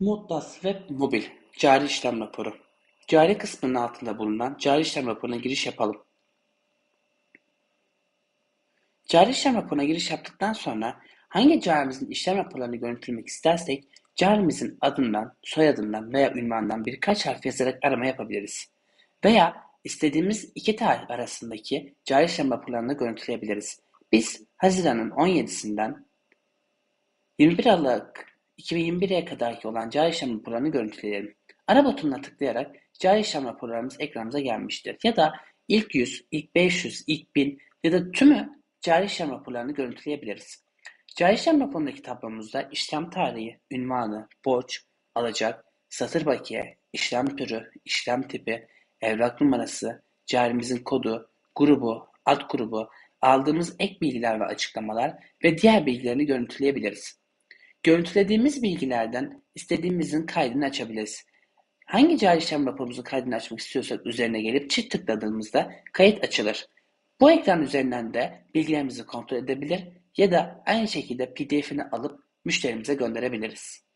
Moddas Web Mobil Cari işlem raporu Cari kısmının altında bulunan cari işlem raporuna giriş yapalım. Cari işlem raporuna giriş yaptıktan sonra hangi carimizin işlem raporlarını görüntülemek istersek carimizin adından, soyadından veya ünvanından birkaç harf yazarak arama yapabiliriz. Veya istediğimiz iki tarih arasındaki cari işlem raporlarını görüntüleyebiliriz. Biz Haziran'ın 17'sinden 21 Aralık 2021'e kadarki olan cari işlem raporlarını görüntüleyelim. Ara butonuna tıklayarak cari işlem raporlarımız ekranımıza gelmiştir. Ya da ilk 100, ilk 500, ilk 1000 ya da tümü cari işlem raporlarını görüntüleyebiliriz. Cari işlem raporundaki tablomuzda işlem tarihi, ünvanı, borç, alacak, satır bakiye, işlem türü, işlem tipi, evrak numarası, carimizin kodu, grubu, alt grubu, aldığımız ek bilgiler ve açıklamalar ve diğer bilgilerini görüntüleyebiliriz. Görüntülediğimiz bilgilerden istediğimizin kaydını açabiliriz. Hangi cari işlem raporumuzun kaydını açmak istiyorsak üzerine gelip çift tıkladığımızda kayıt açılır. Bu ekran üzerinden de bilgilerimizi kontrol edebilir ya da aynı şekilde pdf'ini alıp müşterimize gönderebiliriz.